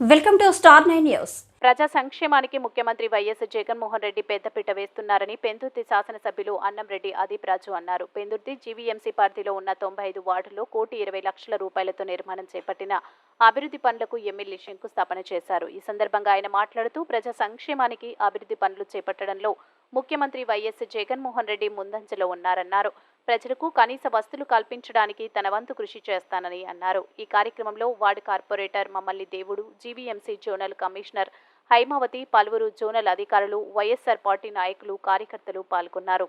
Welcome to star nine news. ప్రజా సంక్షేమానికి ముఖ్యమంత్రి వైఎస్ జగన్మోహన్ రెడ్డి పెద్దపీట వేస్తున్నారని పెందుర్తి శాసనసభ్యులు అన్నంరెడ్డి అదీప్ రాజు అన్నారు. పెందుర్తి జీవీఎంసీ పరిధిలో ఉన్న తొంభై ఐదు వార్డుల్లో కోటి ఇరవై లక్షల రూపాయలతో నిర్మాణం చేపట్టిన అభివృద్ధి పనులకు ఎమ్మెల్యే శంకుస్థాపన చేశారు. ఈ సందర్భంగా ఆయన మాట్లాడుతూ ప్రజా సంక్షేమానికి అభివృద్ధి పనులు చేపట్టడంలో ముఖ్యమంత్రి వైఎస్ జగన్మోహన్ రెడ్డి ముందంజలో ఉన్నారన్నారు ప్రజలకు కనీస వస్తువులు కల్పించడానికి తన వంతు కృషి చేస్తానని అన్నారు ఈ కార్యక్రమంలో వార్డు కార్పొరేటర్ మమ్మల్ని దేవుడు జీవీఎంసీ జోనల్ కమిషనర్ హైమావతి పలువురు జోనల్ అధికారులు వైఎస్ఆర్ పార్టీ నాయకులు కార్యకర్తలు పాల్గొన్నారు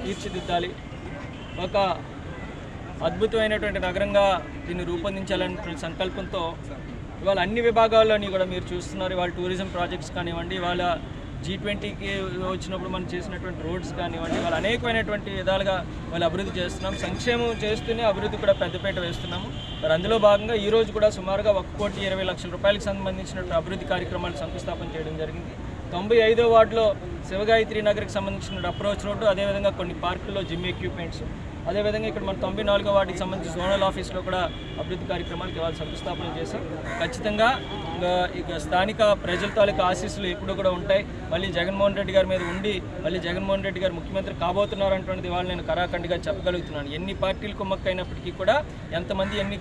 తీర్చిదిద్దాలి ఒక అద్భుతమైనటువంటి నగరంగా దీన్ని రూపొందించాలనే సంకల్పంతో ఇవాళ అన్ని విభాగాల్లోని కూడా మీరు చూస్తున్నారు. ఇవాళ టూరిజం ప్రాజెక్ట్స్ కానివ్వండి ఇవాళ జీ ట్వంటీకి వచ్చినప్పుడు మనం చేసినటువంటి రోడ్స్ కానివ్వండి ఇవాళ అనేకమైనటువంటి విధాలుగా వాళ్ళు అభివృద్ధి చేస్తున్నాం. సంక్షేమం చేస్తూనే అభివృద్ధి కూడా పెద్దపేట వేస్తున్నాము. మరి అందులో భాగంగా ఈ రోజు కూడా సుమారుగా ఒక కోటి ఇరవై లక్షల రూపాయలకు సంబంధించినటువంటి అభివృద్ధి కార్యక్రమాలు శంకుస్థాపన చేయడం జరిగింది. తొంభై ఐదో వార్డులో శివగాయత్రి నగర్కి సంబంధించిన అప్రోచ్ రోడ్డు అదేవిధంగా కొన్ని పార్కుల్లో జిమ్ ఎక్విప్మెంట్స్ అదేవిధంగా ఇక్కడ మన తొంభై నాలుగో వార్డుకి సంబంధించి జోనల్ ఆఫీస్లో కూడా అభివృద్ధి కార్యక్రమాలకు ఇవాళ శంకుస్థాపన చేశాం. ఖచ్చితంగా ఇంకా ఇక స్థానిక ప్రజల తాలూకా ఆశీస్సులు ఎప్పుడూ కూడా ఉంటాయి. మళ్ళీ జగన్మోహన్ రెడ్డి గారి మీద ఉండి మళ్ళీ జగన్మోహన్ రెడ్డి గారు ముఖ్యమంత్రి కాబోతున్నారు అంటున్నది ఇవాళ నేను కరాఖండిగా చెప్పగలుగుతున్నాను. ఎన్ని పార్టీలు కుమ్మక్కైనప్పటికీ కూడా ఎంతమంది ఎన్ని